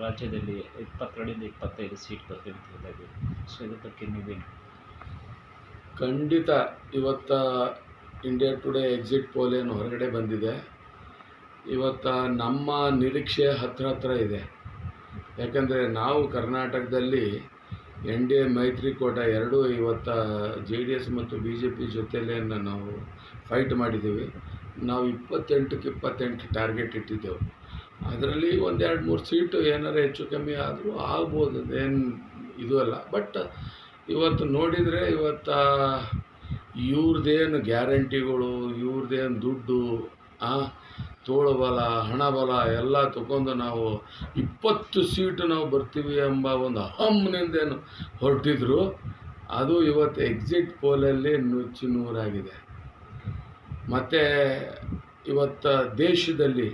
ರಾಜ್ಯದಲ್ಲಿ ಇಪ್ಪತ್ತೆರಡರಿಂದ ಇಪ್ಪತ್ತೈದು ಸೀಟ್ ಬರ್ತಿದೆ ಅಂತ ಸೊ ಇದ್ರ ಬಗ್ಗೆ ನೀವೇನು? ಖಂಡಿತ ಇವತ್ತ ಇಂಡಿಯಾ ಟುಡೇ ಎಕ್ಸಿಟ್ ಪೋಲ್ ಏನು ಹೊರಗಡೆ ಬಂದಿದೆ. ಇವತ್ತ ನಮ್ಮ ನಿರೀಕ್ಷೆ ಹತ್ರ ಹತ್ರ ಇದೆ. ಯಾಕಂದರೆ ನಾವು ಕರ್ನಾಟಕದಲ್ಲಿ ಎನ್ ಡಿ ಎ ಮೈತ್ರಿಕೂಟ ಎರಡೂ ಇವತ್ತ ಜೆ ಡಿ ಎಸ್ ಮತ್ತು ಬಿ ಜೆ ಪಿ ಜೊತೆಲೇ ನಾವು ಫೈಟ್ ಮಾಡಿದ್ದೀವಿ. ನಾವು ಇಪ್ಪತ್ತೆಂಟಕ್ಕೆ ಇಪ್ಪತ್ತೆಂಟು ಟಾರ್ಗೆಟ್ ಇಟ್ಟಿದ್ದೆವು. ಅದರಲ್ಲಿ ಒಂದೆರಡು ಮೂರು ಸೀಟು ಏನಾರು ಹೆಚ್ಚು ಕಮ್ಮಿ ಆದರೂ ಆಗ್ಬೋದು, ಅದೇನು ಇದು ಅಲ್ಲ. ಬಟ್ ಇವತ್ತು ನೋಡಿದರೆ ಇವತ್ತು ಇವ್ರದ್ದೇನು ಗ್ಯಾರಂಟಿಗಳು ಇವ್ರದ್ದೇನು ದುಡ್ಡು ಹಣ ಹಣಬಲ ಎಲ್ಲ ತಗೊಂಡು ನಾವು ಇಪ್ಪತ್ತು ಸೀಟು ನಾವು ಬರ್ತೀವಿ ಎಂಬ ಒಂದು ಅಹಮ್ನಿಂದೇನು ಹೊರಟಿದ್ರು, ಅದು ಇವತ್ತು ಎಕ್ಸಿಟ್ ಪೋಲಲ್ಲಿ ನುಚ್ಚು ನೂರಾಗಿದೆ. ಮತ್ತು ಇವತ್ತು ದೇಶದಲ್ಲಿ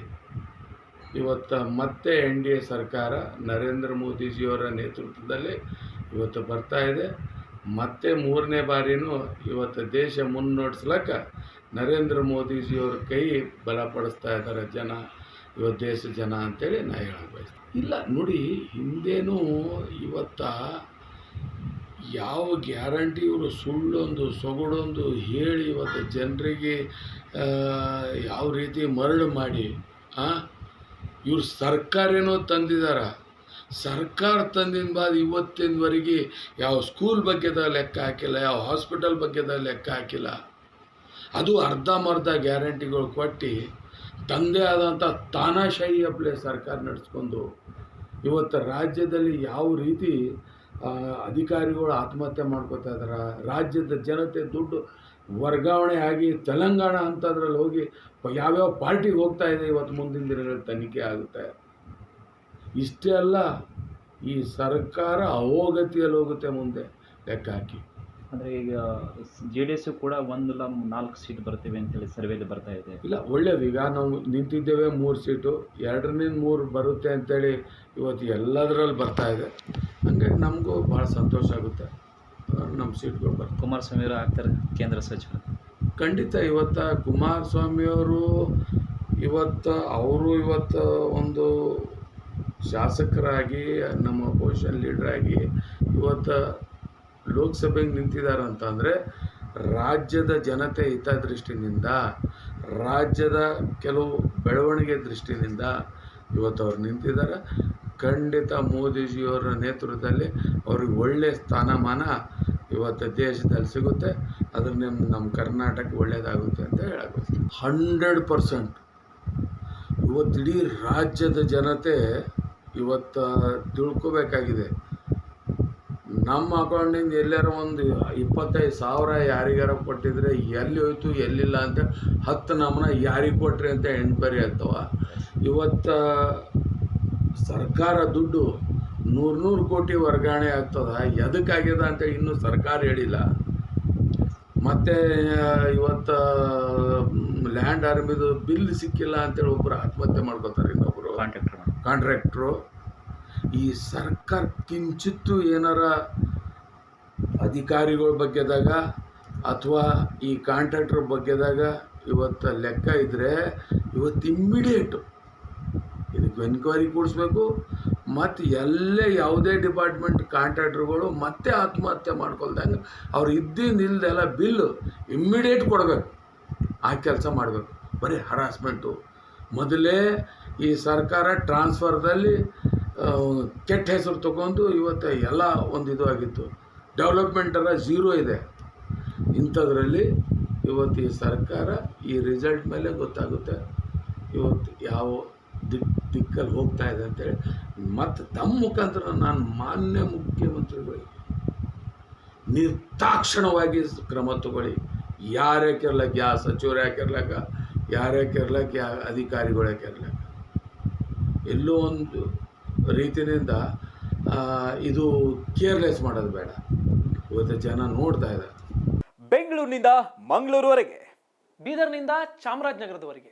ಇವತ್ತು ಮತ್ತೆ ಎನ್ ಡಿ ಎ ಸರ್ಕಾರ ನರೇಂದ್ರ ಮೋದಿಜಿಯವರ ನೇತೃತ್ವದಲ್ಲಿ ಇವತ್ತು ಬರ್ತಾ ಇದೆ. ಮತ್ತೆ ಮೂರನೇ ಬಾರಿನೂ ಇವತ್ತು ದೇಶ ಮುನ್ನಡೆಸ್ಲಕ್ಕ ನರೇಂದ್ರ ಮೋದಿಜಿಯವ್ರ ಕೈ ಬಲಪಡಿಸ್ತಾ ಇದ್ದಾರೆ ಜನ, ಇವತ್ತು ದೇಶ ಜನ ಅಂತೇಳಿ ನಾ ಹೇಳಕ್ಕೆ ಬಯಸ್ತೀನಿ. ಇಲ್ಲ, ನೋಡಿ, ಹಿಂದೇನೂ ಇವತ್ತ ಯಾವ ಗ್ಯಾರಂಟಿ ಇವರು ಸುಳ್ಳೊಂದು, ಸೊಗಡೊಂದು ಹೇಳಿ ಇವತ್ತು ಜನರಿಗೆ ಯಾವ ರೀತಿ ಮರಳು ಮಾಡಿ, ಆ ಇವ್ರು ಸರ್ಕಾರೇನೋ ತಂದಿದಾರ. ಸರ್ಕಾರ ತಂದಿನ ಬಾದ್ ಇವತ್ತಿನವರೆಗೆ ಯಾವ ಸ್ಕೂಲ್ ಬಗ್ಗೆದ ಲೆಕ್ಕ ಹಾಕಿಲ್ಲ, ಯಾವ ಹಾಸ್ಪಿಟಲ್ ಬಗ್ಗೆದ ಲೆಕ್ಕ ಹಾಕಿಲ್ಲ. ಅದು ಅರ್ಧಂಬರ್ಧ ಗ್ಯಾರಂಟಿಗಳು ಕೊಟ್ಟು ತಂದೆ ಆದಂಥ ತಾನಾಶಾಹಿ ಅಪ್ಲೆ ಸರ್ಕಾರ ನಡೆಸ್ಕೊಂಡು ಇವತ್ತು ರಾಜ್ಯದಲ್ಲಿ ಯಾವ ರೀತಿ ಅಧಿಕಾರಿಗಳು ಆತ್ಮಹತ್ಯೆ ಮಾಡ್ಕೋತಾ ಇದ್ದಾರೆ ರಾಜ್ಯದ ಜನತೆ ದುಡ್ಡು ವರ್ಗಾವಣೆ ಆಗಿ ತೆಲಂಗಾಣ ಅಂತದ್ರಲ್ಲಿ ಹೋಗಿ ಯಾವ್ಯಾವ ಪಾರ್ಟಿಗೆ ಹೋಗ್ತಾ ಇದೆ ಇವತ್ತು ಮುಂದಿನ ದಿನಗಳಲ್ಲಿ ತನಿಖೆ ಆಗುತ್ತೆ. ಇಷ್ಟೇ ಅಲ್ಲ ಈ ಸರ್ಕಾರ ಅವೋಗತಿಯಲ್ಲಿ ಹೋಗುತ್ತೆ ಮುಂದೆ ಲೆಕ್ಕ ಹಾಕಿ. ಅಂದರೆ ಈಗ ಜೆ ಡಿ ಎಸ್ ಕೂಡ ಒಂದು ಲ ನಾಲ್ಕು ಸೀಟ್ ಬರ್ತೀವಿ ಅಂತೇಳಿ ಸರ್ವೇಲಿ ಬರ್ತಾ ಇದೆ. ಇಲ್ಲ ಒಳ್ಳೇದು ಈಗ ನಾವು ನಿಂತಿದ್ದೇವೆ ಮೂರು ಸೀಟು ಎರಡರಿಂದ ಮೂರು ಬರುತ್ತೆ ಅಂತೇಳಿ ಇವತ್ತು ಎಲ್ಲದರಲ್ಲಿ ಬರ್ತಾ ಇದೆ. ಹಂಗಾಗಿ ನಮಗೂ ಭಾಳ ಸಂತೋಷ ಆಗುತ್ತೆ. ನಮ್ಮ ಸೀಟ್ಗಳು ಬರ್ತವೆ ಕುಮಾರಸ್ವಾಮಿ ಅವರು ಆಗ್ತಾರೆ ಕೇಂದ್ರ ಸಚಿವರು. ಖಂಡಿತ ಇವತ್ತು ಕುಮಾರಸ್ವಾಮಿಯವರು ಇವತ್ತು ಅವರು ಇವತ್ತು ಒಂದು ಶಾಸಕರಾಗಿ ನಮ್ಮ ಅಪೋಸಿಷನ್ ಲೀಡ್ರಾಗಿ ಇವತ್ತು ಲೋಕಸಭೆಗೆ ನಿಂತಿದ್ದಾರೆ ಅಂತಂದರೆ ರಾಜ್ಯದ ಜನತೆ ಹಿತದೃಷ್ಟಿನಿಂದ ರಾಜ್ಯದ ಕೆಲವು ಬೆಳವಣಿಗೆ ದೃಷ್ಟಿನಿಂದ ಇವತ್ತು ಅವ್ರು ನಿಂತಿದ್ದಾರೆ. ಖಂಡಿತ ಮೋದಿಜಿಯವರ ನೇತೃತ್ವದಲ್ಲಿ ಅವ್ರಿಗೆ ಒಳ್ಳೆಯ ಸ್ಥಾನಮಾನ ಇವತ್ತು ದೇಶದಲ್ಲಿ ಸಿಗುತ್ತೆ. ಅದ್ರ ನಮ್ಮ ಕರ್ನಾಟಕ ಒಳ್ಳೆಯದಾಗುತ್ತೆ ಅಂತ ಹೇಳಬೇಕು. Hundred percent. ಇವತ್ತು ಇಡೀ ರಾಜ್ಯದ ಜನತೆ ಇವತ್ತು ತಿಳ್ಕೊಬೇಕಾಗಿದೆ. ನಮ್ಮ ಅಕೌಂಟಿಂದ ಎಲ್ಲಾರ ಒಂದು ಇಪ್ಪತ್ತೈದು ಸಾವಿರ ಯಾರಿಗಾರ ಕೊಟ್ಟಿದ್ರೆ ಎಲ್ಲಿ ಹೋಯ್ತು, ಎಲ್ಲಿಲ್ಲ ಅಂತ ಹತ್ತು ನಮನ ಯಾರಿಗೆ ಕೊಟ್ರಿ ಅಂತ ಎಂಟ್ವರಿ ಆಗ್ತವ ಇವತ್ತು ಸರ್ಕಾರ ದುಡ್ಡು ನೂರು ನೂರು ಕೋಟಿ ವರ್ಗಾವಣೆ ಆಗ್ತದ? ಎದಕ್ಕಾಗ್ಯದ ಅಂತ ಇನ್ನೂ ಸರ್ಕಾರ ಹೇಳಿಲ್ಲ. ಮತ್ತು ಇವತ್ತು ಲ್ಯಾಂಡ್ ಆರ್ಮಿದು ಬಿಲ್ ಸಿಕ್ಕಿಲ್ಲ ಅಂತೇಳಿ ಒಬ್ಬರು ಆತ್ಮಹತ್ಯೆ ಮಾಡ್ಕೋತಾರೆ ಇನ್ನೊಬ್ಬರು ಕಾಂಟ್ರಾಕ್ಟ್ರು ಕಾಂಟ್ರಾಕ್ಟ್ರು. ಈ ಸರ್ಕಾರ ಕಿಂಚಿತ್ತು ಏನಾರ ಅಧಿಕಾರಿಗಳ ಬಗ್ಗೆದಾಗ ಅಥವಾ ಈ ಕಾಂಟ್ರಾಕ್ಟ್ರ್ ಬಗ್ಗೆದಾಗ ಇವತ್ತು ಲೆಕ್ಕ ಇದ್ದರೆ ಇವತ್ತು ಇಮ್ಮಿಡಿಯೇಟು ಇದಕ್ಕೆ ಎನ್ಕ್ವೈರಿ ಕೂಡಿಸ್ಬೇಕು. ಮತ್ತು ಎಲ್ಲೇ ಯಾವುದೇ ಡಿಪಾರ್ಟ್ಮೆಂಟ್ ಕಾಂಟ್ರಾಕ್ಟ್ರುಗಳು ಮತ್ತೆ ಆತ್ಮಹತ್ಯೆ ಮಾಡ್ಕೊಳ್ದಂಗೆ ಅವ್ರು ಇದ್ದಿಂದ ಇಲ್ದೆಲ್ಲ ಬಿಲ್ಲು ಇಮ್ಮಿಡಿಯೇಟ್ ಕೊಡಬೇಕು. ಆ ಕೆಲಸ ಮಾಡಬೇಕು. ಬರೀ ಹರಾಸ್ಮೆಂಟು ಮೊದಲೇ ಈ ಸರ್ಕಾರ ಟ್ರಾನ್ಸ್ಫರ್ದಲ್ಲಿ ಕೆಟ್ಟ ಹೆಸರು ತಗೊಂಡು ಇವತ್ತು ಎಲ್ಲ ಒಂದು ಇದು ಆಗಿತ್ತು. ಡೆವಲಪ್ಮೆಂಟ್ ಎಲ್ಲ ಝೀರೋ ಇದೆ. ಇಂಥದ್ರಲ್ಲಿ ಇವತ್ತು ಈ ಸರ್ಕಾರ ಈ ರಿಸಲ್ಟ್ ಮೇಲೆ ಗೊತ್ತಾಗುತ್ತೆ. ಇವತ್ತು ಯಾವ ದಿಕ್ ದಿಕ್ಕಲ್ಲಿ ಹೋಗ್ತಾ ಇದೆ ಅಂತೇಳಿ. ಮತ್ತು ತಮ್ಮ ಮುಖಾಂತರ ನಾನು ಮಾನ್ಯ ಮುಖ್ಯಮಂತ್ರಿಗಳಿಗೆ ನಿರ್ದಾಕ್ಷಣವಾಗಿ ಕ್ರಮ ತಗೊಳ್ಳಿ. ಯಾರೇ ಕೆರ್ಲಕ್ಕೆ ಯಾವ ಸಚಿವರು ಯಾಕಿರ್ಲಕ್ಕ ಯಾರೇ ಕೆರ್ಲಕ್ಕೆ ಯಾವ ಅಧಿಕಾರಿಗಳು ಯಾಕಿರ್ಲಕ್ಕ ಎಲ್ಲೋ ಒಂದು ರೀತಿಯಿಂದ ಇದು ಕೇರ್ಲೆಸ್ ಮಾಡೋದು ಬೇಡ. ಇವತ್ತು ಜನ ನೋಡ್ತಾ ಇದ್ದಾರೆ. ಬೆಂಗಳೂರಿನಿಂದ ಮಂಗಳೂರುವರೆಗೆ. ಬೀದರ್ನಿಂದ ಚಾಮರಾಜನಗರದವರೆಗೆ.